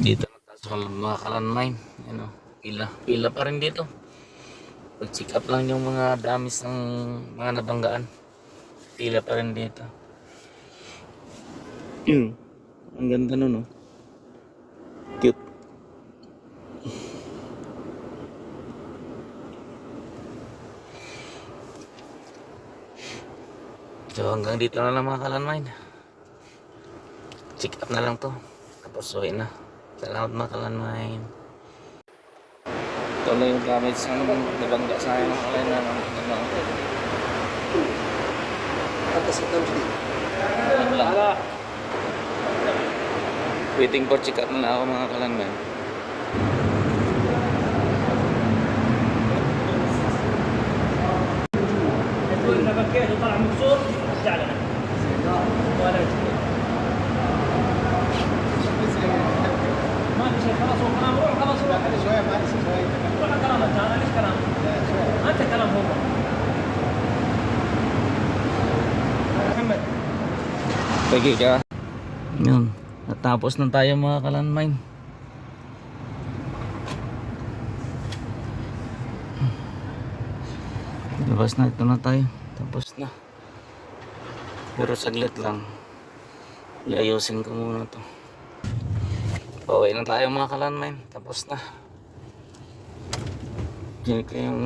Dito na tayo sa mga kalanmine. Ano, pila. Pila pa rin dito. Pag-check up lang yung mga damis ng mga nabanggaan. Pila pa rin dito. Yun. Ang ganda nun, oh. Cute. So hanggang dito na lang mga kalanmine. Check up na lang to. Tapos uwi na. Salamat mga kalanmain. Ito lang yung gamit sa anong nabangga sa akin ng alay na ng ano. Tapos ito lang. Waiting for check up na ako mga kalanmain. Ito yung nabagya, ito parang muksor, at dala na. Wala Pagi ka. Yun. Natapos na tayo mga kalanmine. Labas na. Ito na tayo. Tapos na. Pero saglit lang. Iayusin ko muna to. Pauwi na tayo mga kalanmine. Tapos na. Diyan ko yung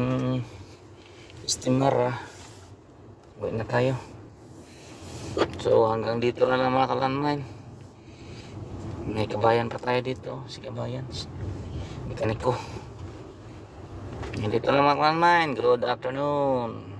steamer ah. Uwi na tayo. So hanggang dito na lang mga kalanmine. May kabayan pa tayo dito. Si kabayan. Mekaniko. Dito na mga kalanmine. Good afternoon.